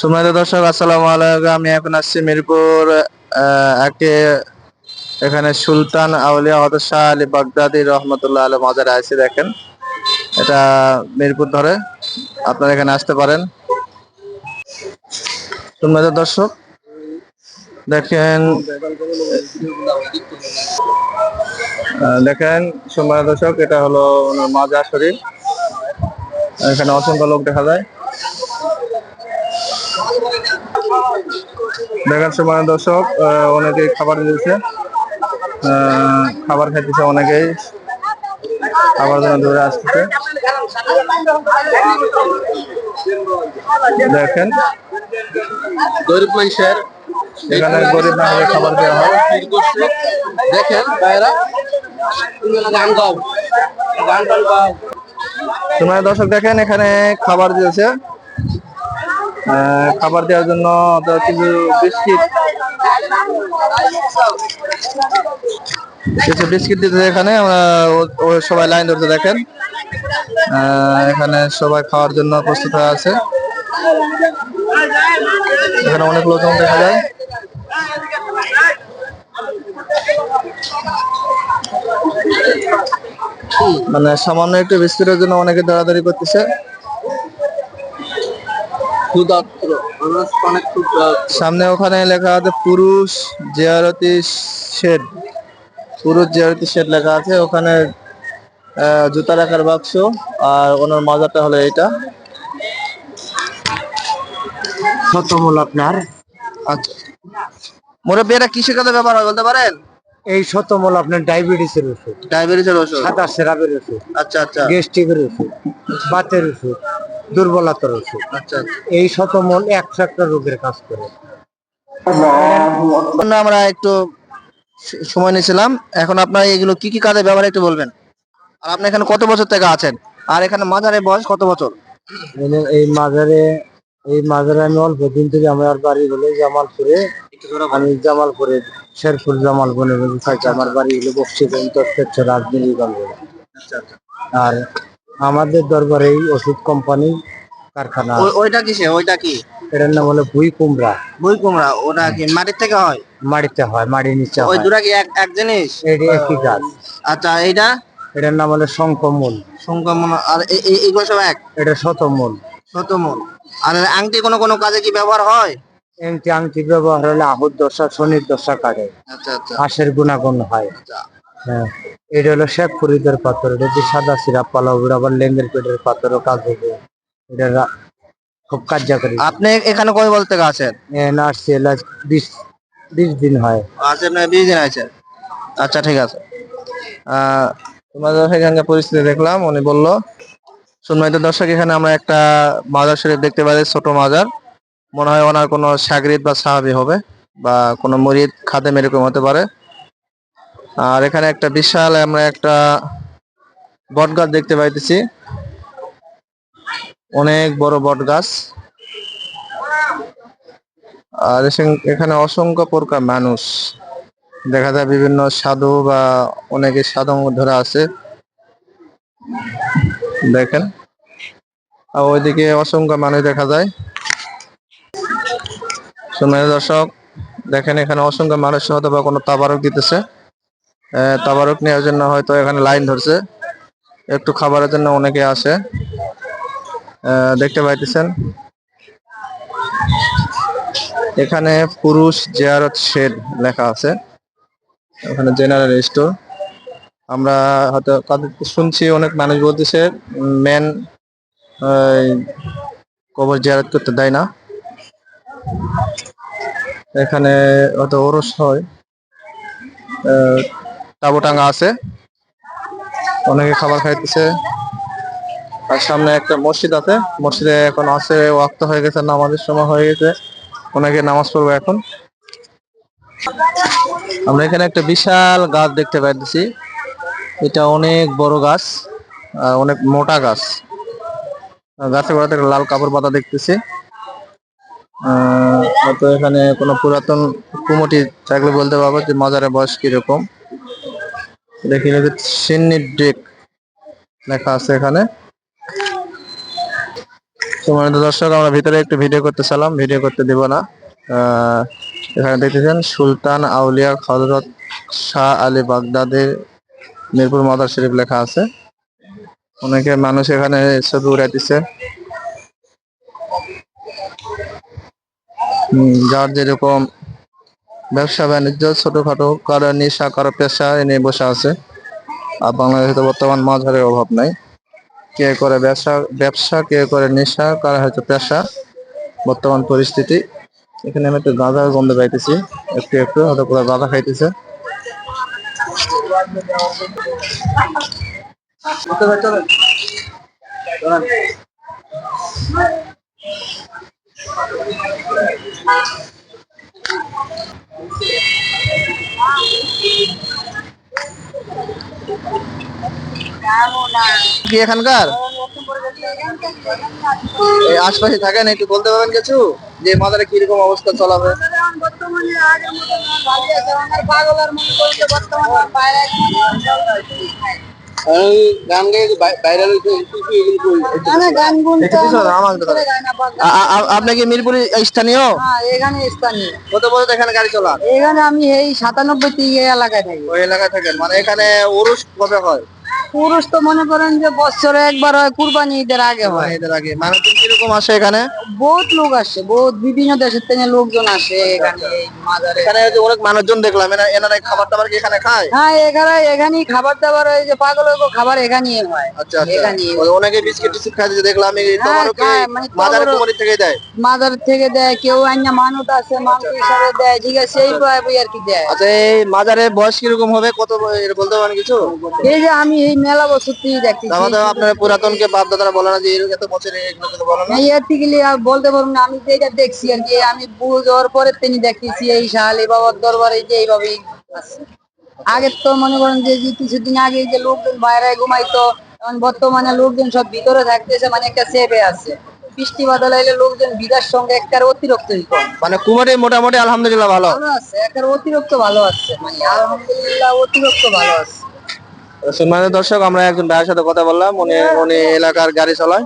সুমাইদ দর্শক, আসসালামু আলাইকুম। আমি এখন আসছি মিরপুর একে এখানে সুলতান আউলিয়া হজরত শাহ আলী বাগদাদি রহমতুল্লাহ আলহ মাজারে আছে দেখেন। এটা মিরপুর ধরে। আপনারা এখানে আসতে পারেন। সুমাইদ দর্শক, দেখেন দেখেন সুমাইদ দর্শক, এটা হলো মাজার শরীফ। এখানে অসংখ্য লোক দেখা যায়। দেখার সময় দর্শক অনেকেই খাবার দিয়েছে। খাবার খাইতেছে অনেকেই। খাবার জন্য দূরে আসতেছে। দেখেন। গরিব মানুষের এখানে গরিব মানুষের খাবার দেওয়া হয়। দেখেন ভাইরা গান গাও। গান গাও। সময় দর্শক দেখেন এখানে খাবার দিয়েছে। খাবার দেওয়ার জন্য কিছু বিস্কিট। কিছু বিস্কিট দিতেছে এখানে সবাই লাইন ধরতে দেখেন। এখানে সবাই খাওয়ার জন্য প্রস্তুত হয়ে আছে। এখানে অনেক লোকজন দেখা যায়। মানে সামান্য একটু বিস্কিটের জন্য অনেকে দৌড়াদৌড়ি করতেছে। ক্ষুদাত্র আমরা অনেক সামনে ওখানে লেখা আছে পুরুষ জিয়ারতি শেড। পুরুষ জিয়ারতি শেড লেখা আছে। ওখানে আহ, জুতা রাখার বাক্স। আর ওনার মাজারটা হলো শতমূল আপনার। আচ্ছা। মুরব্বী এটা কিসের হয় বলতে পারেন? এই শতমূল আপনার ডায়াবেটিসের ওষুধ। ডায়াবেটিসের ওষুধ? সাদা সেরাপের ওষুধ। আচ্ছা আচ্ছা। গ্যাস্ট্রিকের ওষুধ। বাতের ওষুধ। দুর্বলতার ওষুধ। আচ্ছা আচ্ছা এই শতমূল একশো একটা রোগের কাজ করে। আমরা একটু সময় নিয়েছিলাম। এখন আপনার এগুলো কি কি কাজে ব্যবহার একটু বলবেন? আর আপনি এখানে কত বছর থেকে আছেন? আর এখানে মাজারের বয়স কত বছর? এনে- এই মাজারে এই মাজারে আমি অল্প দিন থেকে আমার বাড়ি হলো জামালপুরে আমি জামালপুরে শেরপুর জামালপুরে থাকি। আমার বাড়ি হলো বক্সিগঞ্জ রাজনীতি আর আমাদের দরবারে এই ওষুধ কোম্পানি কারখানা আছে। ওই- ওইটা কিসে? ওইটা কি? এটার নাম হলো ভুই কুমড়া। বই কুমড়া ওটা কি মাটির থেকে হয়? মাটিতে হয় মাটির নিচে ওই হয়। দুটা কি এক এক জিনিস? এটি একই গাছ। আচ্ছা এইটা? এটার নাম হলো শঙ্কমূল সংক্রমণ আর এ- এ- এগুলো সব এক? এটা শতমূল। শতমূল। আর আংটি কোনো কোনো কাজে কি ব্যবহার হয়? এমটি আংটি ব্যবহার হলে আহুর দশা শনির দশা কাটে। আচ্ছা আচ্ছা। হাঁসের গুণাগুণ হয়। আচ্ছা। হ্যাঁ এটা হলো শেখ ফরিদের পাথর এটা যে সাদা সিরাপ পালা ওগুলো আবার লেঙ্গের পেটের পাথরও কাজ হবে এটা খুব কার্যকরী। আপনি এখানে কবে বলতে আছেন? নার্সি এলাচ বিশ বিশ দিন হয়। আচ্ছা আপনার বিশ দিন আছে আচ্ছা ঠিক আছে। আহ, তোমাদের এখানকার পরিস্থিতি দেখলাম উনি বলল সম্মানিত দর্শক এখানে আমরা একটা মাজার শরীফ দেখতে পাচ্ছি ছোট মাজার। মনে হয় ওনার কোনো সাগরিদ বা সাহাবি হবে বা কোনো মরিদ খাদেম এরকম হতে পারে। আর এখানে একটা বিশাল, আমরা একটা বট গাছ দেখতে পাইতেছি। অনেক বড় বট গাছ। আর এখানে অসংখ্য প্রকার মানুষ। দেখা যায় বিভিন্ন সাধু বা অনেকে সাধু ধরে আছে। দেখেন। আর ওইদিকে অসংখ্য মানুষ দেখা যায়। সুন্দর দর্শক, দেখেন এখানে অসংখ্য মানুষ হয়তো বা কোনো তাবারক দিতেছে। তাবারক নেওয়ার জন্য হয়তো এখানে লাইন ধরছে। একটু খাবারের জন্য অনেকে আসে। দেখতে পাইতেছেন। এখানে পুরুষ জিয়ারত শেড লেখা আছে। ওখানে জেনারেল স্টোর। আমরা হয়তো শুনছি অনেক মানুষ বলতেছে, মেন কবর জিয়ারত করতে দেয় না। এখানে হয়তো ওরস হয়। আহ, তাবুটাঙ্গা আছে। অনেকে খাবার খাইতেছে। আর সামনে একটা মসজিদ আছে। মসজিদে এখন আছে ওয়াক্ত হয়ে গেছে নামাজের সময় হয়ে গেছে। অনেকে নামাজ পড়বে এখন। আমরা এখানে একটা বিশাল গাছ দেখতে পাইতেছি। এটা অনেক বড় গাছ আর অনেক মোটা গাছ। গাছের গোড়াতে লাল কাপড় পাতা দেখতেছি। আহ, এখানে কোনো পুরাতন কুমটি থাকলে বলতে পারব যে মাজারের বয়স কীরকম। দেখি সিন্নি ডেক লেখা আছে এখানে। সম্মানিত দর্শক, আমরা ভিতরে একটু ভিডিও করতেছিলাম ভিডিও করতে দিব না। এখানে দেখতেছেন সুলতান আউলিয়া হজরত শাহ আলী বাগদাদের মিরপুর মাদার শরীফ লেখা আছে। অনেকে মানুষ এখানে ছবি উড়াইতেছে। যার যেরকম ব্যবসা, বাণিজ্য, ছোটখাটো কারও, নেশা কারও, পেশা এ নিয়ে বসে আছে। আর বাংলাদেশে তো বর্তমান মাঝারের অভাব নাই। কে করে ব্যবসা ব্যবসা, কে করে নেশা, কারা হয়তো পেশা, বর্তমান পরিস্থিতি। এখানে আমি একটু গাঁজা গন্ধ পাইতেছি। একটু একটু, হয়তো পুরো গাঁদা খাইতেছে। আশপাশে থাকেন একটু বলতে পারবেন কিছু? যে মাদারে কীরকম অবস্থা চলাবে আমি গান গেয়ে ভাইরাল হয়েছে গান গুনতে একটু পিছনে দাঁড়ান, আমাকে দাঁড়ান। আ- আ- আ- আপনি কি মিরপুরে স্থানীয়? হ্যাঁ, এখানে স্থানীয়। কত বছর এখানে গাড়ি চলা? এখানে আমি এই সাতানব্বই এলাকায় থাকি। ওই এলাকায় থাকেন মানে এখানে ওরুস কবে হয়? পুরুষ তো মনে করেন যে বছরে একবার হয় কুরবানি ঈদের আগে হয়। এদের আগে মানুষজন কীরকম আসে এখানে? বহুত লোক আসে বহুত বিভিন্ন দেশের থেকে লোকজন আসে এখানে মাজারে। এখানে অনেক মানুষজন দেখলাম এনা- এনারা খাবার টাবার কি এখানে খায়? হ্যাঁ এখানে এখানেই খাবার দাবার হয় যে পাগল খাবার এখানেই হয়। আচ্ছা আচ্ছা। অনেকে বিস্কিট টিস্কিট খাইতে দেখলাম এই তোমারও কি খায়, মানে কুমারি থেকে দেয়? মাজার থেকে দেয় কেউ আইনা মানত আছে মাংস হিসাবে দেয় ঠিক আছে সেই পায় বই আর কি দেয়। আচ্ছা এই মাজারে বয়স কীরকম হবে? কত এর বলতে পারেন কিছু? এই যে আমি এই মেলা বছর থেকে আমাদের আপনার পুরাতনকে বাপ দাদারা বলে না যে এত বছরে এগুলো কিন্তু বলে থেকে বলতে পারব না আমি যেটা দেখছি আর কি আমি পরে তিনি দেখতেছি এই বাবার দরবারে যে এইভাবেই আছে। আগে তো মনে করেন যে কিছুদিন আগে যে লোকজন বাইরে ঘুমাইতো এখন বর্তমানে লোকজন সব ভিতরে থাকতেছে মানে একটা সেভে আছে। বৃষ্টি বাদল এলে লোকজন বিদার সঙ্গে একটা অতিরিক্ত মানে কুমারী মোটামুটি আলহামদুলিল্লাহ ভালো। আছে একটা অতিরিক্ত ভালো আছে মানে আলহামদুলিল্লাহ অতিরিক্ত ভালো আছে। সম্মানিত দর্শক আমরা একজন ভাইয়ের সাথে কথা বললাম উনি উনি এলাকার গাড়ি চালায়।